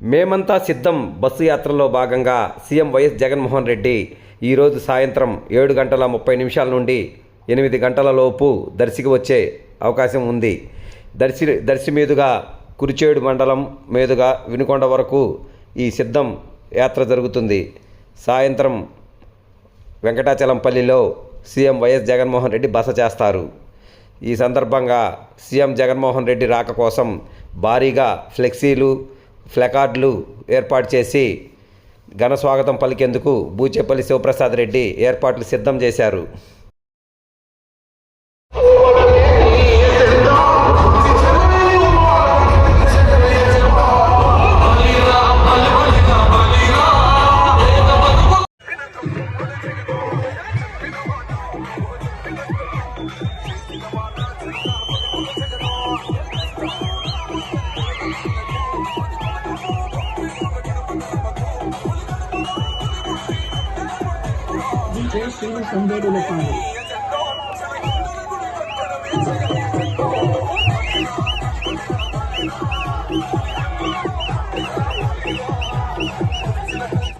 మేమంతా సిద్ధం బస్సు యాత్రలో భాగంగా సీఎం వైఎస్ జగన్మోహన్ రెడ్డి ఈరోజు సాయంత్రం ఏడు గంటల ముప్పై నిమిషాల నుండి ఎనిమిది గంటల లోపు దర్శికి వచ్చే అవకాశం ఉంది. దర్శి దర్శి మీదుగా కురిచేడు మండలం మీదుగా వినుకొండ వరకు ఈ సిద్ధం యాత్ర జరుగుతుంది. సాయంత్రం వెంకటాచలంపల్లిలో సీఎం వైఎస్ జగన్మోహన్ రెడ్డి బస చేస్తారు. ఈ సందర్భంగా సీఎం జగన్మోహన్ రెడ్డి రాక కోసం భారీగా ఫ్లెక్సీలు ఫ్లెకార్డులు ఏర్పాటు చేసి ఘన స్వాగతం పలికేందుకు బూచేపల్లి శివప్రసాద్ రెడ్డి ఏర్పాట్లు సిద్ధం చేశారు. Jay Stevens from Baby Looking.